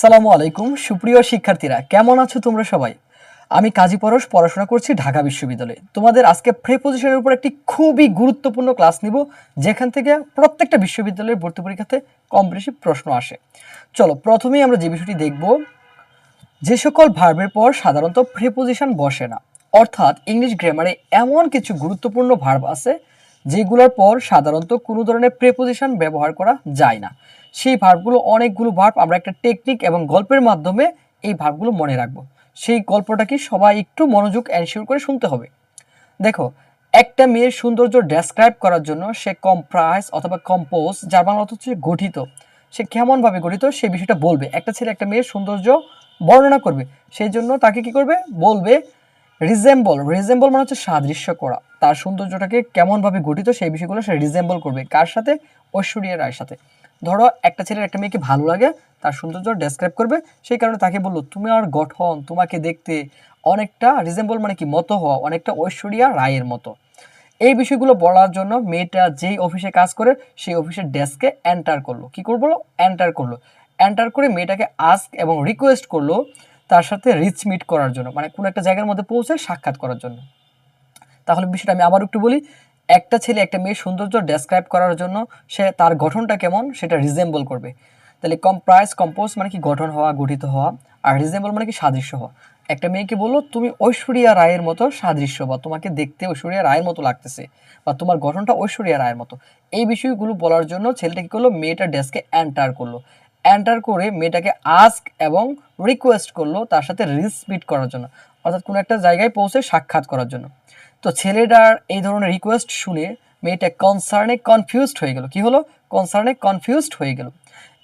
আসসালামু আলাইকুম, সুপ্রিয় শিক্ষার্থীরা, কেমন আছো তোমরা সবাই? আমি কাজী পরশ, পড়াশোনা করছি ঢাকা বিশ্ববিদ্যালয়ে। তোমাদের আজকে প্রেপোজিশনের উপর একটি খুবই গুরুত্বপূর্ণ ক্লাস নিব, যেখান থেকে প্রত্যেকটা বিশ্ববিদ্যালয়ের ভর্তি পরীক্ষাতে কম বেশি প্রশ্ন আসে। চলো, প্রথমেই আমরা যে বিষয়টি দেখব, যে সকল ভার্বের পর সাধারণত প্রেপোজিশন বসে না। অর্থাৎ ইংলিশ গ্রামারে এমন কিছু গুরুত্বপূর্ণ ভার্ব আছে যেগুলোর পর সাধারণত কোনো ধরনের প্রেপোজিশন ব্যবহার করা যায় না। সেই ভার্বগুলো অনেকগুলো ভার্ব আমরা একটা টেকনিক এবং গল্পের মাধ্যমে এই ভার্বগুলো মনে রাখব। সেই গল্পটাকে সবাই একটু মনোযোগ এনশিওর করে শুনতে হবে। দেখো, একটা মেয়ের সৌন্দর্য ডেসক্রাইব করার জন্য সে কম্প্রাইজ অথবা কম্পোজ যার বাংলা অর্থ হচ্ছে গঠিত, সে কেমনভাবে গঠিত সে বিষয়টা বলবে। একটা ছেলে একটা মেয়ের সৌন্দর্য বর্ণনা করবে, সেই জন্য তাকে কি করবে? বলবে রিজেম্বল রিজেম্বল মানে হচ্ছে সাদৃশ্য করা। তার সৌন্দর্যটাকে কেমনভাবে গঠিত সেই বিষয়গুলো সে রিজেম্বল করবে। কার সাথে? ঐশ্বরিয়া রায়ের সাথে। ধরো, একটা ছেলের একটা মেয়েকে ভালো লাগে, তার সৌন্দর্য ডেসক্রাইব করবে, সেই কারণে তাকে বলল, তুমি আর গঠন, তোমাকে দেখতে অনেকটা রিজেম্বল মানে কি? মতো হওয়া, অনেকটা ঐশ্বরিয়া রায়ের মতো। এই বিষয়গুলো বলার জন্য মেয়েটা যেই অফিসে কাজ করে, সেই অফিসের ডেস্কে এন্টার করল। কি করব এন্টার করল। এন্টার করে মেয়েটাকে আস্ক এবং রিকোয়েস্ট করল তার সাথে রিচ মিট করার জন্য মানে কোনো একটা জায়গার মধ্যে পৌঁছে সাক্ষাৎ করার জন্য। তাহলে বিষয়টা আমি আবার একটু বলি। একটা ছেলে, একটা মেয়ের সৌন্দর্য ডেসক্রাইব করার জন্য সে তার গঠনটা কেমন সেটা রিজেম্বল করবে। তাহলে কম্প্রাইজ কম্পোজ মানে কি গঠন হওয়া, গঠিত হওয়া আর রিজেম্বল মানে কি সাদৃশ্য হওয়া। একটা মেয়েকে বলল, তুমি ঐশ্বরিয়া রায়ের মতো সাদৃশ্য বা তোমাকে দেখতে ঐশ্বরিয়া রায়ের মতো লাগতেছে বা তোমার গঠনটা ঐশ্বরিয়া রায়ের মতো। এই বিষয়গুলো বলার জন্য ছেলেটা কি করল, মেয়েটা ডেস্কে এন্টার করল। এন্টার করে মেয়েটাকে আস্ক এবং রিকোয়েস্ট করল তার সাথে রিস মিট করার জন্য। অর্থাৎ কোনো একটা জায়গায় পৌঁছে সাক্ষাৎ করার জন্য। তো ছেলেটার এই ধরনের রিকোয়েস্ট শুনে মেয়েটা কনসার্নে কনফিউজড হয়ে গেল। কি হলো? কনসার্নে কনফিউজড হয়ে গেল।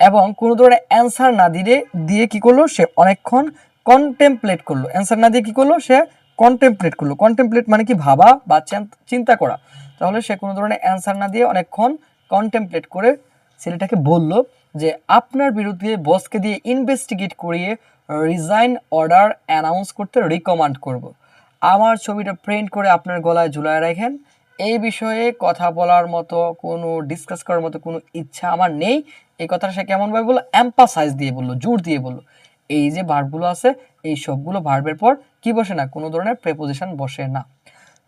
এবং কোনো ধরনের অ্যান্সার না দিলে, দিয়ে কি করল? সে অনেকক্ষণ কন্টেমপ্লেট করল। অ্যান্সার না দিয়ে কি করল? সে কন্টেমপ্লেট করল। কন্টেমপ্লেট মানে কি? ভাবা বা চিন- চিন্তা করা। তাহলে সে কোনো ধরনের অ্যান্সার না দিয়ে অনেকক্ষণ কন্টেমপ্লেট করে ছেলেটাকে বলল যে, আপনার বিরুদ্ধে বসকে দিয়ে ইনভেস্টিগেট করিয়ে রিজাইন অর্ডার অ্যানাউন্স করতে রিকমান্ড করব। আমার ছবিটা প্রিন্ট করে আপনার গলায় ঝুলায় রাখেন। এই বিষয়ে কথা বলার মতো, কোনো ডিসকাস করার মতো কোনো ইচ্ছা আমার নেই। এই কথাটা সে কেমনভাবে বলল? অ্যাম্পাসাইজ দিয়ে বলল, জোর দিয়ে বলল। এই যে ভার্বগুলো আছে, এই সবগুলো ভার্বের পর কি বসে না? কোনো ধরনের প্রেপোজিশন বসে না।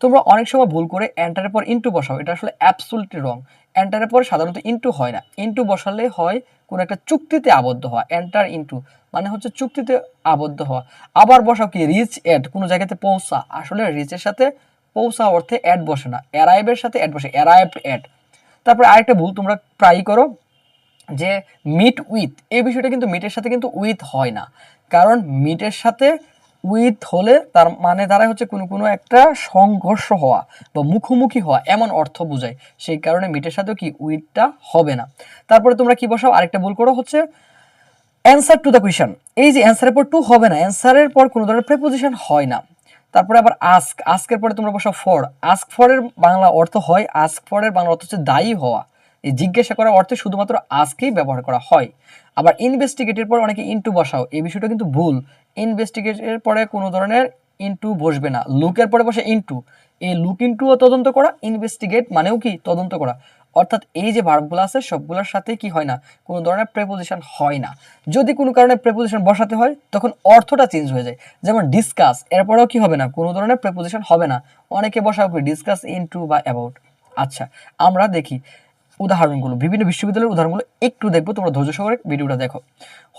তোমরা অনেক সময় ভুল করে এন্টারের পর ইন্টু বসাও। এটা আসলে অ্যাবসুলটলি রং এন্টারের পর সাধারণত ইন্টু হয় না। ইন্টু বসালে হয় কোনো একটা চুক্তিতে আবদ্ধ হওয়া এন্টার ইনটু মানে হচ্ছে চুক্তিতে আবদ্ধ হওয়া। আবার বসাও কি রিচ এড কোনো জায়গাতে পৌঁছা। আসলে রিচের সাথে পৌঁছা অর্থে অ্যাড বসে না। অ্যারাইভের সাথে অ্যাড বসে অ্যারাইভ অ্যাড তারপরে আরেকটা ভুল তোমরা প্রায়ই করো, যে মিট উইথ এই বিষয়টা কিন্তু মিটের সাথে কিন্তু উইথ হয় না। কারণ মিটের সাথে উইথ হলে তার মানে দ্বারা হচ্ছে কোনো কোনো একটা সংঘর্ষ হওয়া বা মুখোমুখি হওয়া এমন অর্থ বোঝায়। সেই কারণে মিটের সাথেও কি উইথটা হবে না। তারপরে তোমরা কি বসাও? আরেকটা ভুল করো হচ্ছে অ্যান্সার টু দ্য কোয়েশন এই যে অ্যান্সারের পর টু হবে না অ্যান্সারের পর কোনো ধরনের প্রেপোজিশন হয় না। তারপরে আবার আস্ক আস্কের পরে তোমরা বসাও ফর আস্ক ফরের বাংলা অর্থ হয় আস্ক ফরের বাংলা অর্থ হচ্ছে দায়ী হওয়া। এই জিজ্ঞাসা করার অর্থে শুধুমাত্র আজকেই ব্যবহার করা হয়। আবার ইনভেস্টিগেটের পর অনেকে ইনটু বসাও। এই বিষয়টা কিন্তু ভুল। ইনভেস্টিগেটের পরে কোনো ধরনের ইনটু বসবে না। লুকের পরে বসে ইনটু এই লুক ইনটুও তদন্ত করা ইনভেস্টিগেট মানেও কি তদন্ত করা? অর্থাৎ এই যে ভার্বগুলো আছে, সবগুলোর সাথে কি হয় না? কোনো ধরনের প্রেপোজিশন হয় না। যদি কোনো কারণে প্রেপোজিশন বসাতে হয়, তখন অর্থটা চেঞ্জ হয়ে যায়। যেমন ডিসকাস এরপরেও কি হবে না? কোনো ধরনের প্রেপোজিশন হবে না। অনেকে বসাও কি ডিসকাস ইনটু বা অ্যাবাউট আচ্ছা আমরা দেখি। উদাহরণগুলো, বিভিন্ন বিশ্ববিদ্যালয়ের উদাহরণগুলো একটু দেখব, তোমরা ধৈর্য সহকারে ভিডিওটা দেখো।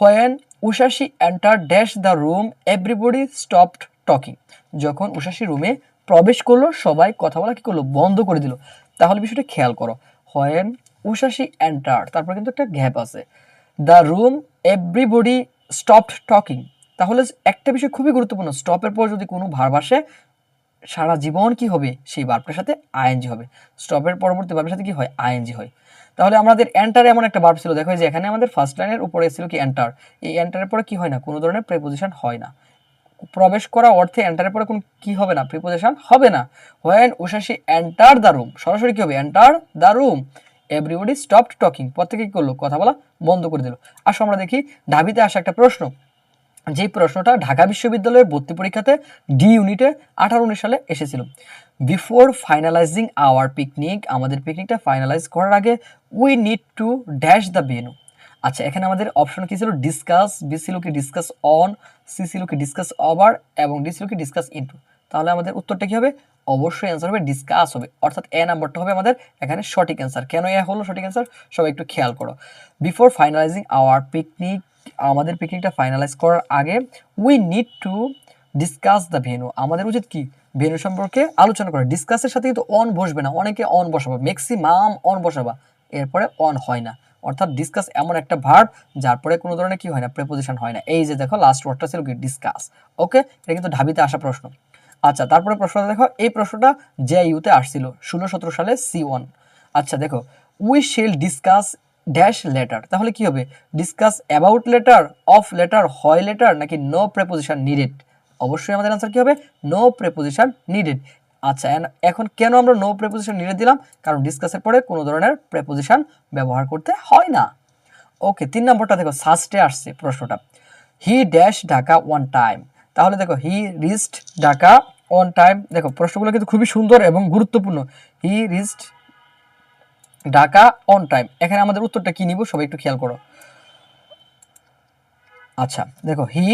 When Ushashi enter dash the room everybody stopped talking যখন উষাশি রুমে প্রবেশ করল, সবাই কথা বলা কি করল, বন্ধ করে দিল। তাহলে বিষয়টা খেয়াল করো, হোয়েন উষাশি এন্টার, তারপর কিন্তু একটা গ্যাপ আছে। The room everybody stopped talking তাহলে একটা বিষয় খুবই গুরুত্বপূর্ণ স্টপের পর যদি কোনো ভার্ব আসে সারা জীবন কি হবে? সেই বার্বটার সাথে আইএনজি হবে। স্টপের পরবর্তী বার্বের সাথে কি হয়? আইএনজি হয়। তাহলে আমাদের এন্টার এমন একটা বার্ব ছিল। দেখো যে এখানে আমাদের ফার্স্ট লাইনের উপরে ছিল কি এন্টার? এই এন্টারের পরে কি হয় না? কোনো ধরনের প্রেপোজিশন হয় না। প্রবেশ করা অর্থে এন্টারের পরে কোনো কি হবে না? প্রিপোজিশন হবে না। When Ushashi enter the room, সরাসরি কি হবে? Enter the room. Everybody stopped talking প্রত্যেকে কি করল? কথা বলা বন্ধ করে দিল। আসো আমরা দেখি ঢাবিতে আসা একটা প্রশ্ন। যে প্রশ্নটা ঢাকা বিশ্ববিদ্যালয়ের ভর্তি পরীক্ষাতে ডি ইউনিটে আঠারো উনিশ সালে এসেছিল। বিফোর ফাইনালাইজিং আওয়ার পিকনিক আমাদের পিকনিকটা ফাইনালাইজ করার আগে we need to dash the venue আচ্ছা এখানে আমাদের অপশন কী ছিল? ডিসকাস বি ছিল কি ডিসকাস অন সি ছিল কি ডিসকাস ওভার এবং ডি ছিল কি ডিসকাস ইনটু তাহলে আমাদের উত্তরটা কী হবে? অবশ্যই অ্যান্সার হবে ডিসকাস হবে। অর্থাৎ এ নাম্বারটা হবে আমাদের এখানে সঠিক অ্যান্সার কেন এ হলো সঠিক অ্যান্সার সবাই একটু খেয়াল করো। বিফোর ফাইনালাইজিং আওয়ার পিকনিক আমাদের পিকনিকটা ফাইনালাইজ করার আগে we need to discuss the venue আমাদের উচিত কি? ভেনু সম্পর্কে আলোচনা করা। ডিসকাসের সাথে কিন্তু অন বসবে না। অনেকে অন বসাবা। ম্যাক্সিমাম অন বসাবা। এরপরে অন হয় না। অর্থাৎ ডিসকাস এমন একটা ভার্ব যার পরে কোনো ধরনের কি হয় না প্রেপোজিশন হয় না। এই যে দেখো লাস্ট ওয়ার্ডটা ছিল কি? Discuss okay? এটা কিন্তু ঢাবিতে আসা প্রশ্ন। আচ্ছা তারপরে প্রশ্নটা দেখো। এই প্রশ্নটা জে ইউতে আসছিল। ষোলো সতেরো সালে সি ওয়ান আচ্ছা দেখো। We shall discuss dash letter তাহলে কি হবে? Discuss about letter of letter হয় লেটার নাকি নো প্রেপোজিশন নিডেড অবশ্যই আমাদের আনসার কি হবে? নো প্রেপোজিশন নিডেড আচ্ছা এখন কেন আমরা নো প্রেপোজিশন নিডেড দিলাম? কারণ ডিসকাসের পরে কোনো ধরনের প্রেপোজিশন ব্যবহার করতে হয় না। ওকে তিন নম্বরটা দেখো, সাস্টে আসছে প্রশ্নটা। He dash Dhaka one time তাহলে দেখো he reached Dhaka on time দেখো, প্রশ্নগুলো কিন্তু খুবই সুন্দর এবং গুরুত্বপূর্ণ। He reached Dhaka on time এখানে আমাদের উত্তরটা কি নিব সবাই একটু খেয়াল করো। আচ্ছা দেখো হি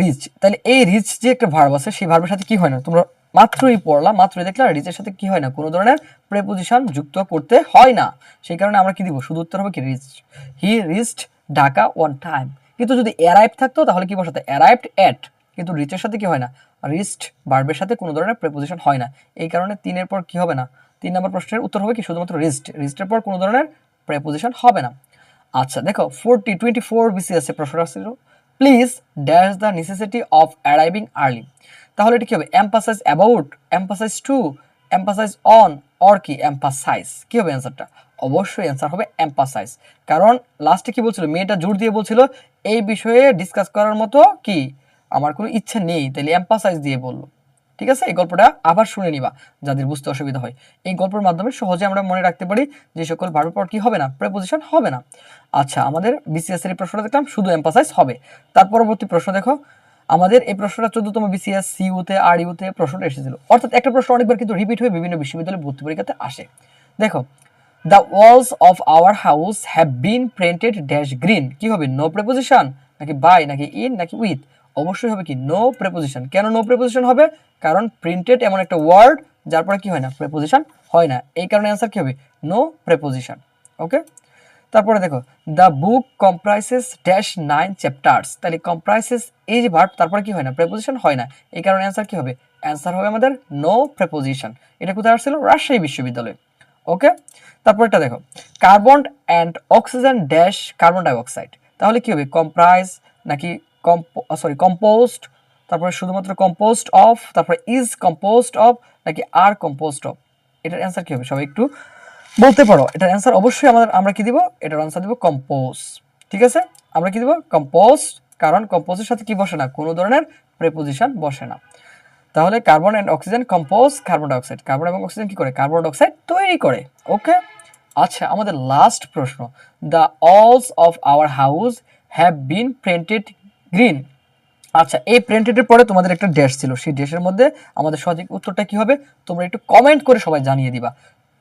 রিচ তাহলে এই রিচ যে একটা ভার্ব আছে, সেই ভার্বের সাথে কি হয় না? তোমরা মাত্রই পড়লা, মাত্রই দেখলা রিচের সাথে কি হয় না? কোনো ধরনের প্রেপোজিশন যুক্ত করতে হয় না। সেই কারণে আমরা কি দিব? শুধু উত্তর হবে কি? Reach he reached Dhaka one time কিন্তু যদি অ্যারাইভ থাকতো, তাহলে কি বসাতে? অ্যারাইভড অ্যাট কিন্তু রিচের সাথে কি হয় না? রিস্ট ভার্বের সাথে কোনো ধরনের প্রেপোজিশন হয় না। এই কারণে তিনের পর কি হবে না? তিন নম্বর প্রশ্নের উত্তর হবে কি, শুধুমাত্র রিস্ট রিস্টের পর কোনো ধরনের প্রেপোজিশন হবে না। আচ্ছা দেখো ফোরটি টোয়েন্টি ফোর বিসিএস প্রশ্ন আসছিল। Please dash the necessity of arriving early তাহলে এটা কি হবে? Emphasise about emphasise to emphasise on or কি? এম্পাসাইজ কি হবে অ্যান্সারটা অবশ্যই অ্যান্সার হবে এম্পাসাইজ কারণ লাস্টে কি বলছিল? মেয়েটা জোর দিয়ে বলছিল, এই বিষয়ে ডিসকাস করার মতো কি? আমার কোনো ইচ্ছা নেই। তাহলে এম্পাসাইজ দিয়ে বলল। ঠিক আছে? এই গল্পটা আবার শুনে নিবা, যাদের বুঝতে অসুবিধা হয়। এই গল্পের মাধ্যমে সহজে আমরা মনে রাখতে পারি যে সকল ভার্বের পর কি হবে না প্রেপোজিশন হবে না। আচ্ছা আমাদের বিসিএস এর প্রশ্নটা দেখলাম, শুধু এম্পাসাইজ হবে। তার পরবর্তী প্রশ্ন দেখো, আমাদের এই প্রশ্নটা চোদ্দতম বিসিএস সিইউতে আর ইউতে প্রশ্নটা এসেছিল। অর্থাৎ একটা প্রশ্ন অনেকবার কিন্তু রিপিট হয়ে বিভিন্ন বিশ্ববিদ্যালয়ে ভর্তি পরীক্ষাতে আসে। দেখো the walls of our house have been printed dash green কি হবে? নো প্রেপোজিশন নাকি বাই নাকি ইন নাকি উইথ অবশ্যই হবে কি নো প্রেপোজিশন কেন নো প্রেপোজিশন হবে? কারণ প্রিন্টেড এমন একটা ওয়ার্ড যার পরে কি হয় না? প্রেপোজিশন হয় না। এই কারণে অ্যান্সার কি হবে? নো প্রেপোজিশন ওকে তারপরে দেখো the book comprises dash nine chapters তাহলে কম্প্রাইসেস এই যে ভার্ব তারপরে কি হয় না? প্রেপোজিশন হয় না। এই কারণে অ্যান্সার কি হবে? অ্যান্সার হবে আমাদের নো প্রেপোজিশন এটা কোথায় আসছিল? রাজশাহী বিশ্ববিদ্যালয়ে। ওকে তারপরটা দেখো carbon and oxygen dash carbon dioxide তাহলে কি হবে? কম্প্রাইজ নাকি সরি কম্পোস্ট তারপরে শুধুমাত্র কম্পোস্ট অফ তারপরে ইজ কম্পোস্ট অফ নাকি আর কম্পোস্ট অফ এটার অ্যান্সার কি হবে? সবাই একটু বলতে পারো। এটার অ্যান্সার অবশ্যই আমাদের আমরা কি দিব? এটার অ্যান্সার দিব কম্পোজ ঠিক আছে? আমরা কি দিব? কম্পোস্ট কারণ কম্পোজের সাথে কি বসে না? কোনো ধরনের প্রেপোজিশন বসে না। তাহলে carbon and oxygen compose carbon dioxide carbon এবং অক্সিজেন কি করে? কার্বন ডাইঅক্সাইড তৈরি করে। ওকে আচ্ছা আমাদের লাস্ট প্রশ্ন। The walls of our house have been printed green আচ্ছা এই প্রিন্টেডের পরে তোমাদের একটা ড্যাশ ছিল। সেই ড্যাশের মধ্যে আমাদের সঠিক উত্তরটা কি হবে? তোমরা একটু কমেন্ট করে সবাই জানিয়ে দিবা।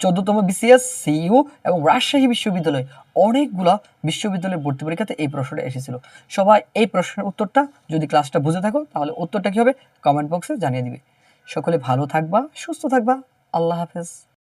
চোদ্দতম বিসিএস সিইউ এবং রাজশাহী বিশ্ববিদ্যালয় অনেকগুলা বিশ্ববিদ্যালয়ের ভর্তি পরীক্ষাতে এই প্রশ্নটা এসেছিল। সবাই এই প্রশ্নের উত্তরটা যদি ক্লাসটা বুঝে থাকো, তাহলে উত্তরটা কি হবে? কমেন্ট বক্সে জানিয়ে দিবে। সকলে ভালো থাকবা, সুস্থ থাকবা। আল্লাহ হাফেজ।